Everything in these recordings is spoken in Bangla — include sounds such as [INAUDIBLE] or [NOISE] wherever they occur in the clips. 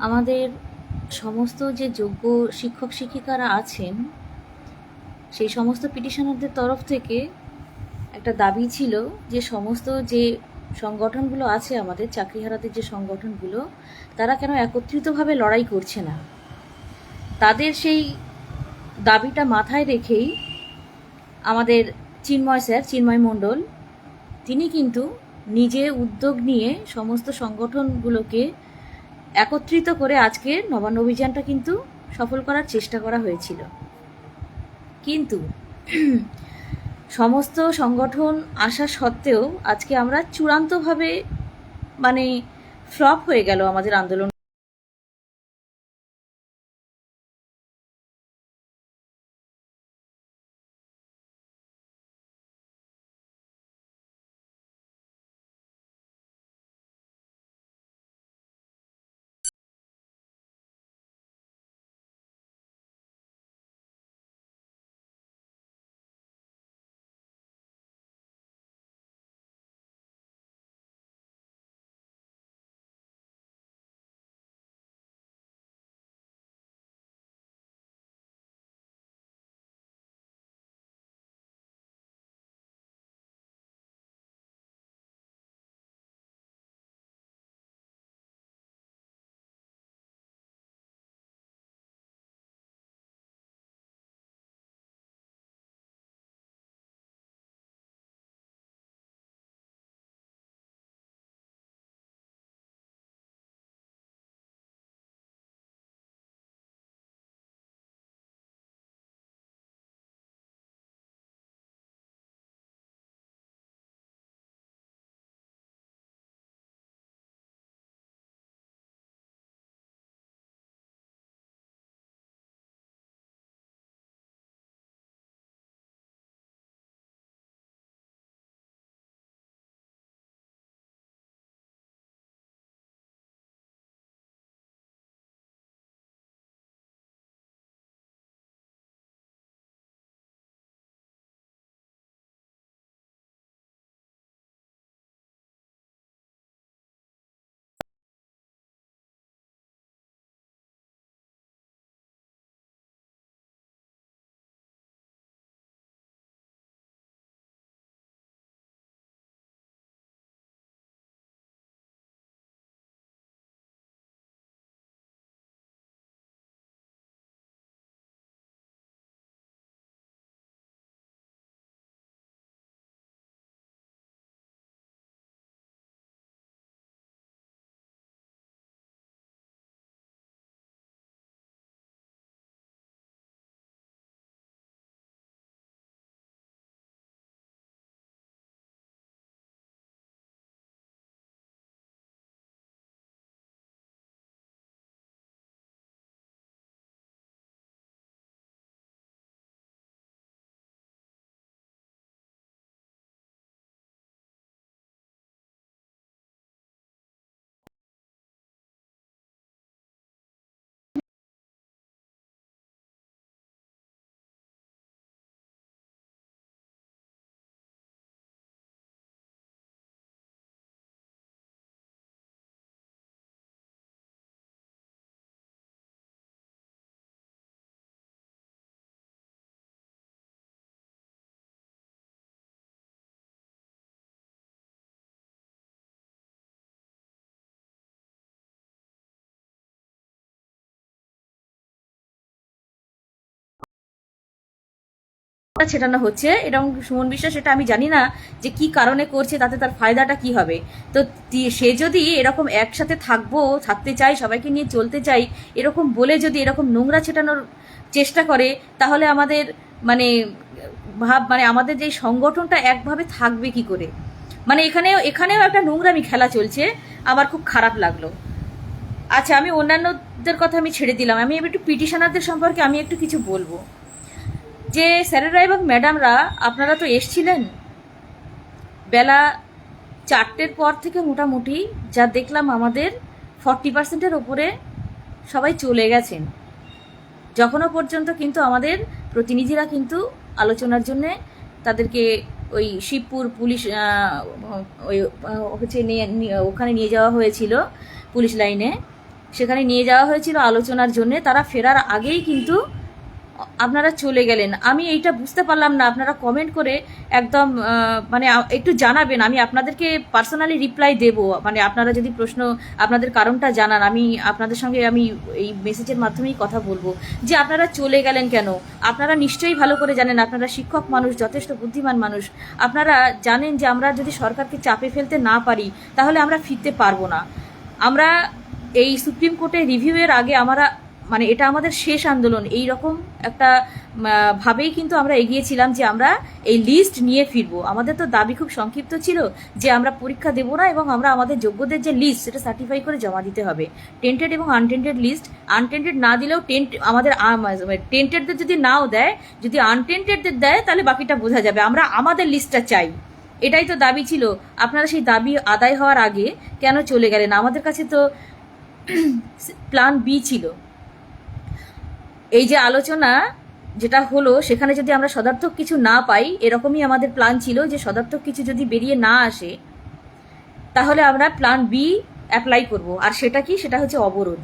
আমাদের সমস্ত যে যোগ্য শিক্ষক শিক্ষিকারা আছেন, সেই সমস্ত পিটিশনারদের তরফ থেকে একটা দাবি ছিল যে সমস্ত যে সংগঠনগুলো আছে আমাদের, চাকরিহারাদের যে সংগঠনগুলো, তারা কেন একত্রিতভাবে লড়াই করছে না? তাদের সেই দাবিটা মাথায় রেখেই আমাদের চিন্ময় স্যার, চিন্ময় মণ্ডল, তিনি কিন্তু নিজে উদ্যোগ নিয়ে সমস্ত সংগঠনগুলোকে একত্রিত করে আজকে নবান্ন অভিযানটা কিন্তু সফল করার চেষ্টা করা হয়েছিল। কিন্তু সমস্ত সংগঠন আসা সত্ত্বেও আজকে আমরা চূড়ান্তভাবে মানে ফ্লপ হয়ে গেল আমাদের আন্দোলন। ছেটানো হচ্ছে এরকম সুমন বিশ্বাস এটা আমি জানি না যে কি কারণে করছে, তাতে তার ফায়দাটা কি হবে। তো, সে যদি এরকম একসাথে থাকব, থাকতে চাই, সবাইকে নিয়ে চলতে চাই, এরকম বলে যদি এরকম নোংরা ছেটানোর চেষ্টা করে, তাহলে আমাদের মানে ভাব মানে আমাদের যে সংগঠনটা একভাবে থাকবে কি করে? মানে এখানেও এখানেও একটা নোংরামি খেলা চলছে, আমার খুব খারাপ লাগল। আচ্ছা আমি অন্যান্যদের কথা আমি ছেড়ে দিলাম। আমি একটু পিটিশনারদের সম্পর্কে আমি একটু কিছু বলব। যে স্যারেরা এবং ম্যাডামরা, আপনারা তো এসছিলেন। বেলা চারটের পর থেকে মোটামুটি যা দেখলাম আমাদের, ফর্টি পার্সেন্টের ওপরে সবাই চলে গেছেন। যখনও পর্যন্ত কিন্তু আমাদের প্রতিনিধিরা কিন্তু আলোচনার জন্য তাদেরকে ওই শিবপুর পুলিশ ওই, হচ্ছে নিয়ে- ওখানে নিয়ে যাওয়া হয়েছিল, পুলিশ লাইনে। সেখানে নিয়ে যাওয়া হয়েছিল আলোচনার জন্য। তারা ফেরার আগেই কিন্তু আপনারা চলে গেলেন। আমি এইটা বুঝতে পারলাম না। আপনারা কমেন্ট করে একদম মানে একটু জানাবেন। আমি আপনাদেরকে পার্সোনালি রিপ্লাই দেব। মানে আপনারা যদি প্রশ্ন, আপনাদের কারণটা জানান, আমি আপনাদের সঙ্গে আমি এই মেসেজের মাধ্যমেই কথা বলব। যে আপনারা চলে গেলেন কেন? আপনারা নিশ্চয়ই ভালো করে জানেন, আপনারা শিক্ষক মানুষ, যথেষ্ট বুদ্ধিমান মানুষ। আপনারা জানেন যে আমরা যদি সরকারকে চাপে ফেলতে না পারি, তাহলে আমরা ফিরতে পারব না। আমরা এই সুপ্রিম কোর্টে রিভিউয়ের আগে আমরা মানে এটা আমাদের শেষ আন্দোলন। এই রকম একটা ভাবেই কিন্তু আমরা এগিয়েছিলাম যে আমরা এই লিস্ট নিয়ে ফিরবো। আমাদের তো দাবি খুব সংক্ষিপ্ত ছিল যে আমরা পরীক্ষা দেবো না এবং আমরা আমাদের যোগ্যদের যে লিস্ট সেটা সার্টিফাই করে জমা দিতে হবে। টেন্টেড এবং আনটেন্টেড লিস্ট আনটেন্টেড না দিলেও টেন্ট আমাদের টেন্টেডদের যদি নাও দেয়, যদি আনটেন্টেডদের দেয়, তাহলে বাকিটা বোঝা যাবে। আমরা আমাদের লিস্টটা চাই। এটাই তো দাবি ছিল। আপনারা সেই দাবি আদায় হওয়ার আগে কেন চলে গেলেন? আমাদের কাছে তো [CLEARS THROAT] প্ল্যান বি ছিল। এই যে আলোচনা যেটা হলো, সেখানে যদি আমরা সদার্থক কিছু না পাই, এরকমই আমাদের প্ল্যান ছিল যে সদার্থক কিছু যদি বেরিয়ে না আসে, তাহলে আমরা প্ল্যান বি অ্যাপ্লাই করব। আর সেটা কি? সেটা হচ্ছে অবরোধ।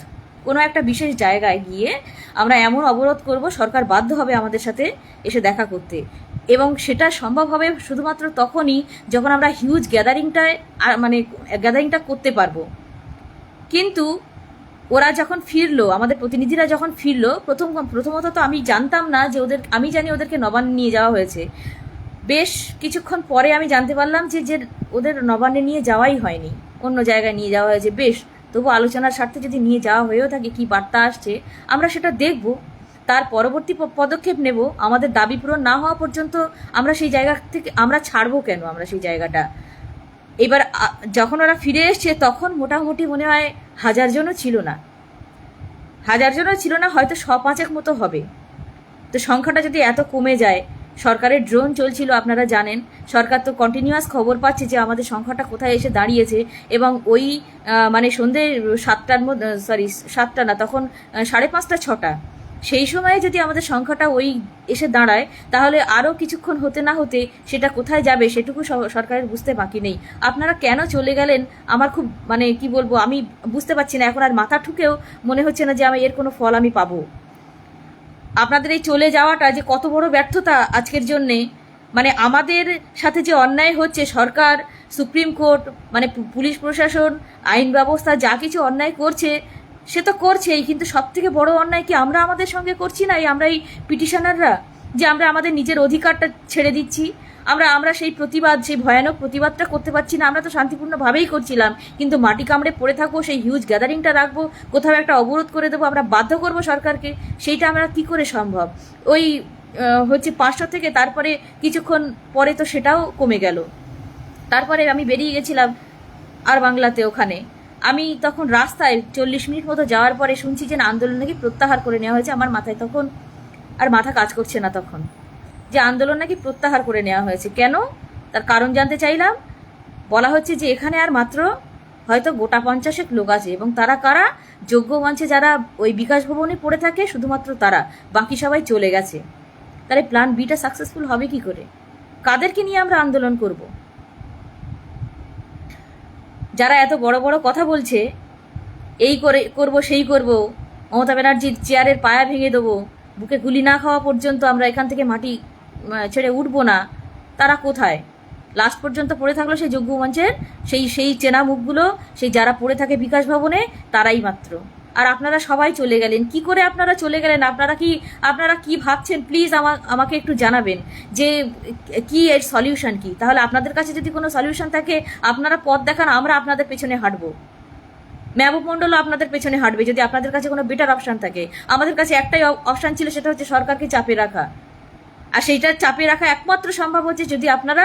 কোনো একটা বিশেষ জায়গায় গিয়ে আমরা এমন অবরোধ করব, সরকার বাধ্য হবে আমাদের সাথে এসে দেখা করতে। এবং সেটা সম্ভব হবে শুধুমাত্র তখনই যখন আমরা হিউজ গ্যাদারিংটায় মানে গ্যাদারিংটা করতে পারব। কিন্তু ওরা যখন ফিরলো, আমাদের প্রতিনিধিরা যখন ফিরলো, প্রথম প্রথমত তো আমি জানতাম না যে ওদের, আমি জানি ওদেরকে নবান্ন নিয়ে যাওয়া হয়েছে। বেশ কিছুক্ষণ পরে আমি জানতে পারলাম যে যে ওদের নবান্নে নিয়ে যাওয়াই হয়নি। অন্য জায়গায় নিয়ে যাওয়া হয়েছে, বেশ। তবু আলোচনার স্বার্থে যদি নিয়ে যাওয়া হয়েও থাকে, কি বার্তা আসছে? আমরা সেটা দেখব। তার পরবর্তী পদক্ষেপ নেব। আমাদের দাবি পূরণ না হওয়া পর্যন্ত আমরা সেই জায়গা থেকে, আমরা ছাড়বো কেন আমরা সেই জায়গাটা? এবার যখন ওরা ফিরে এসছে, তখন মোটামুটি মনে হয় হাজার জনও ছিল না। হাজার জনও ছিল না, হয়তো শ পাঁচেক মতো হবে। তো সংখ্যাটা যদি এত কমে যায়, সরকারের ড্রোন চলছিল, আপনারা জানেন। সরকার তো কন্টিনিউয়াস খবর পাচ্ছে যে আমাদের সংখ্যাটা কোথায় এসে দাঁড়িয়েছে এবং ওই মানে সন্ধে সাতটার মধ্যে সরি সাতটা না, তখন সাড়ে পাঁচটা, ছটা। সেই সময়ে যদি আমাদের সংখ্যাটা ওই এসে দাঁড়ায়, তাহলে আরও কিছুক্ষণ হতে না হতে সেটা কোথায় যাবে সেটুকু সরকারের বুঝতে বাকি নেই। আপনারা কেন চলে গেলেন? আমার খুব মানে কি বলব, আমি বুঝতে পারছি না। এখন আর মাথা ঠুকেও মনে হচ্ছে না যে আমি এর কোনো ফল আমি পাবো। আপনাদের এই চলে যাওয়াটা যে কত বড় ব্যর্থতা আজকের জন্যে। মানে আমাদের সাথে যে অন্যায় হচ্ছে, সরকার, সুপ্রিম কোর্ট মানে পুলিশ প্রশাসন, আইন ব্যবস্থা, যা কিছু অন্যায় করছে সে তো করছেই, কিন্তু সব থেকে বড় অন্যায় কি আমরা আমাদের সঙ্গে করছি না? এই আমরা এই পিটিশনাররা, যে আমরা আমাদের নিজের অধিকারটা ছেড়ে দিচ্ছি। আমরা আমরা সেই প্রতিবাদ, সেই ভয়ানক প্রতিবাদটা করতে পারছি না। আমরা তো শান্তিপূর্ণভাবেই করছিলাম, কিন্তু মাটি কামড়ে পড়ে থাকব, সেই হিউজ গ্যাদারিংটা রাখব, কোথাও একটা অবরোধ করে দেবো, আমরা বাধ্য করব সরকারকে, সেইটা আমরা কি করে সম্ভব? ওই হচ্ছে পাঁচশো থেকে তারপরে কিছুক্ষণ পরে তো সেটাও কমে গেল। তারপরে আমি বেরিয়ে গেছিলাম আর বাংলাতে ওখানে। আমি তখন রাস্তায় চল্লিশ মিনিট মতো যাওয়ার পরে শুনছি যে আন্দোলন নাকি প্রত্যাহার করে নেওয়া হয়েছে। আমার মাথায় তখন আর মাথা কাজ করছে না তখন। যে আন্দোলন নাকি প্রত্যাহার করে নেওয়া হয়েছে। কেন? তার কারণ জানতে চাইলাম। বলা হচ্ছে যে এখানে আর মাত্র হয়তো গোটা পঞ্চাশেক লোক আছে এবং তারা কারা? যোগ্য মঞ্চে যারা ওই বিকাশ ভবনে পড়ে থাকে, শুধুমাত্র তারা। বাকি সবাই চলে গেছে। তাহলে প্ল্যান বিটা সাকসেসফুল হবে কি করে? কাদেরকে নিয়ে আমরা আন্দোলন করব? যারা এত বড় বড় কথা বলছে, এই করে, করব, সেই করব, মমতা ব্যানার্জির চেয়ারের পায়া ভেঙে দেবো, বুকে গুলি না খাওয়া পর্যন্ত আমরা এখান থেকে মাটি ছেড়ে উঠবো না, তারা কোথায়? লাস্ট পর্যন্ত পড়ে থাকল সেই যোগ্য মঞ্চের সেই সেই চেনা মুখগুলো, সেই যারা পড়ে থাকে বিকাশ ভবনে, তারাই মাত্র। আর আপনারা সবাই চলে গেলেন। কি করে আপনারা চলে গেলেন? আপনারা কি আপনারা কি ভাবছেন? প্লিজ আমাকে একটু জানাবেন যে কি এর সলিউশন কি? তাহলে আপনাদের কাছে যদি কোনো সলিউশন থাকে, আপনারা পথ দেখান, আমরা আপনাদের পেছনে হাঁটবো। মেহবুব মন্ডলও আপনাদের পেছনে হাঁটবে যদি আপনাদের কাছে কোনো বেটার অপশন থাকে। আমাদের কাছে একটাই অপশান ছিল, সেটা হচ্ছে সরকারকে চাপে রাখা। আর সেইটা চাপে রাখা একমাত্র সম্ভব হচ্ছে যদি আপনারা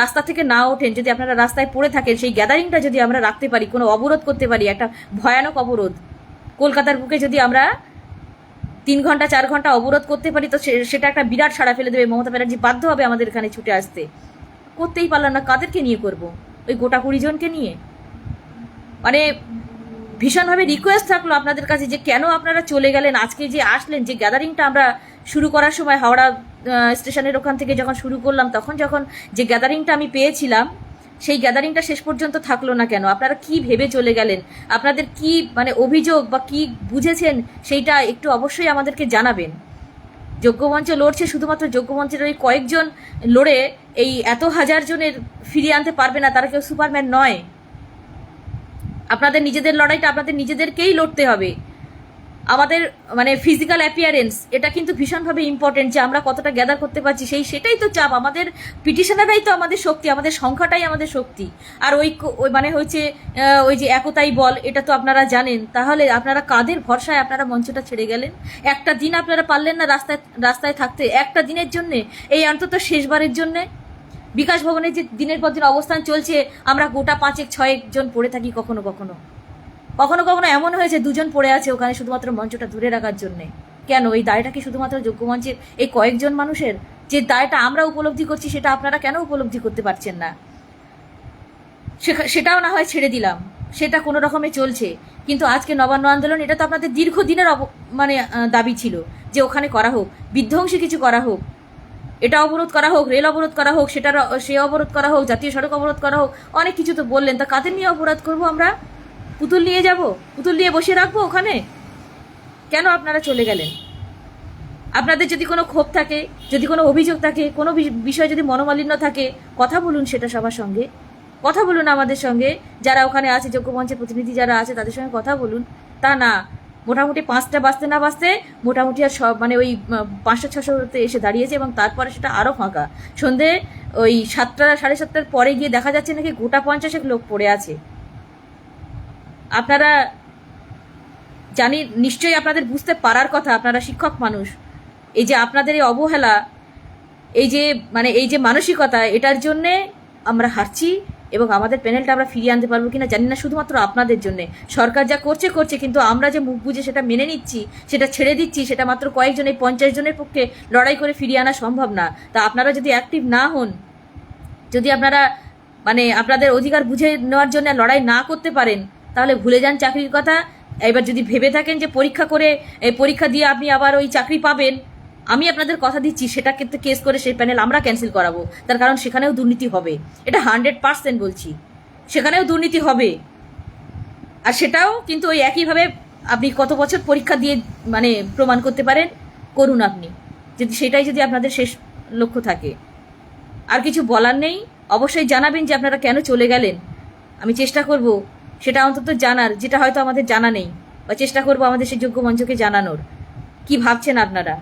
রাস্তা থেকে না ওঠেন, যদি আপনারা রাস্তায় পড়ে থাকেন, সেই গ্যাদারিংটা যদি আমরা রাখতে পারি, কোনো অবরোধ করতে পারি, একটা ভয়ানক অবরোধ কলকাতার বুকে যদি আমরা তিন ঘণ্টা, চার ঘণ্টা অবরোধ করতে পারি, তো সেটা একটা বিরাট সাড়া ফেলে দেবে। মমতা ব্যানার্জি বাধ্য হবে আমাদের এখানে ছুটে আসতে। করতেই পারলাম না। কাদেরকে নিয়ে করব? ওই গোটা কুড়ি জনকে নিয়ে? মানে ভীষণভাবে রিকোয়েস্ট থাকল আপনাদের কাছে যে কেন আপনারা চলে গেলেন, আজকে যে আসলেন, যে গ্যাদারিংটা আমরা শুরু করার সময় হাওড়া স্টেশনের ওখান থেকে যখন শুরু করলাম, তখন যখন যে গ্যাদারিংটা আমি পেয়েছিলাম সেই গ্যাদারিংটা শেষ পর্যন্ত থাকল না কেন? আপনারা কি ভেবে চলে গেলেন? আপনাদের কি মানে অভিযোগ বা কি বুঝেছেন সেইটা একটু অবশ্যই আমাদেরকে জানাবেন। যোগ্যমঞ্চ লড়ছে শুধুমাত্র যোগ্যমঞ্চের ওই কয়েকজন লড়ে এই এত হাজার জনের ফিরিয়ে আনতে পারবে না, তারা কেউ সুপারম্যান নয়। আপনাদের নিজেদের লড়াইটা আপনাদের নিজেদেরকেই লড়তে হবে। আমাদের মানে ফিজিক্যাল অ্যাপিয়ারেন্স এটা কিন্তু ভীষণভাবে ইম্পর্টেন্ট যে আমরা কতটা গ্যাদার করতে পারছি, সেই, সেটাই তো চাপ। আমাদের পিটিশনারাই তো আমাদের শক্তি, আমাদের সংখ্যাটাই আমাদের শক্তি। আর ওই ওই মানে হচ্ছে ওই যে একতাই বল, এটা তো আপনারা জানেন। তাহলে আপনারা কাদের ভরসায় আপনারা মঞ্চটা ছেড়ে গেলেন? একটা দিন আপনারা পারলেন না রাস্তায় রাস্তায় থাকতে। একটা দিনের জন্যে, এই অন্তত শেষবারের জন্যে। বিকাশ ভবনে যে দিনের পর দিন অবস্থান চলছে, আমরা গোটা পাঁচেক, ছয়েক জন পড়ে থাকি কখনো কখনো। কখনো কখনো এমন হয়েছে, দুজন পড়ে আছে ওখানে শুধুমাত্র মঞ্চটা দূরে রাখার জন্য। কেন? এই দায়টা কি শুধুমাত্র যোগ্য মঞ্চের? এই কয়েকজন মানুষের? যে দায়টা আমরা উপলব্ধি করছি, সেটা আপনারা কেন উপলব্ধি করতে পারছেন না? সেটাও না হয় ছেড়ে দিলাম। সেটা কোনো রকমে চলছে। কিন্তু আজকে নবান্ন আন্দোলন, এটা তো আপনাদের দীর্ঘদিনের মানে দাবি ছিল যে ওখানে করা হোক। বিধ্বংসী কিছু করা হোক। এটা অবরোধ করা হোক, রেল অবরোধ করা হোক, সেটার, সে অবরোধ করা হোক, জাতীয় সড়ক অবরোধ করা হোক, অনেক কিছু তো বললেন। তা কাদের নিয়ে অপরাধ করব আমরা? পুতুল নিয়ে যাব? পুতুল নিয়ে বসে রাখব ওখানে? কেন আপনারা চলে গেলেন? আপনাদের যদি কোনো ক্ষোভ থাকে, যদি কোনো অভিযোগ থাকে, কোনো বিষয়ে যদি মনোমালিন্য থাকে, কথা বলুন সেটা সবার সঙ্গে। কথা বলুন আমাদের সঙ্গে। যারা ওখানে আছে, যোগ্য মঞ্চের প্রতিনিধি যারা আছে, তাদের সঙ্গে কথা বলুন। তা না, মোটামুটি পাঁচটা বাজতে না বাজতে মোটামুটি আর সব মানে ওই পাঁচটা ছশোতে এসে দাঁড়িয়েছে এবং তারপরে সেটা আরও ফাঁকা। সন্ধে ওই সাতটা, সাড়ে সাতটার পরে গিয়ে দেখা যাচ্ছে নাকি গোটা পঞ্চাশেক লোক পড়ে আছে। আপনারা জানি, নিশ্চয়ই আপনাদের বুঝতে পারার কথা, আপনারা শিক্ষক মানুষ। এই যে আপনাদের এই অবহেলা, এই যে মানে এই যে মানসিকতা, এটার জন্যে আমরা হারছি এবং আমাদের প্যানেলটা আমরা ফিরিয়ে আনতে পারব কিনা জানি না, শুধুমাত্র আপনাদের জন্য। সরকার যা করছে করছে, কিন্তু আমরা যে মুখ বুঝে সেটা মেনে নিচ্ছি, সেটা ছেড়ে দিচ্ছি, সেটা মাত্র কয়েকজন, এই পঞ্চাশ জনের পক্ষে লড়াই করে ফিরিয়ে আনা সম্ভব না। তা আপনারা যদি অ্যাক্টিভ না হন, যদি আপনারা মানে আপনাদের অধিকার বুঝে নেওয়ার জন্য লড়াই না করতে পারেন তাহলে ভুলে যান চাকরির কথা। এবার যদি ভেবে থাকেন যে পরীক্ষা করে, এই পরীক্ষা দিয়ে আপনি আবার ওই চাকরি পাবেন, আমি আপনাদের কথা দিচ্ছি সেটা কিন্তু কেস করে সেই প্যানেল আমরা ক্যান্সেল করাবো। তার কারণ সেখানেও দুর্নীতি হবে। এটা হান্ড্রেড পার্সেন্ট বলছি। সেখানেও দুর্নীতি হবে। আর সেটাও কিন্তু ওই একইভাবে আপনি কত বছর পরীক্ষা দিয়ে মানে প্রমাণ করতে পারেন, করুন আপনি। যদি সেটাই যদি আপনাদের শেষ লক্ষ্য থাকে। আর কিছু বলার নেই। অবশ্যই জানাবেন যে আপনারা কেন চলে গেলেন। আমি চেষ্টা করব। সেটা অন্তত জানার, যেটা হয়তো আমাদের জানা নেই, বা চেষ্টা করব আমাদের সেই যোগ্য মঞ্চকে জানানোর। কি ভাবছেন আপনারা?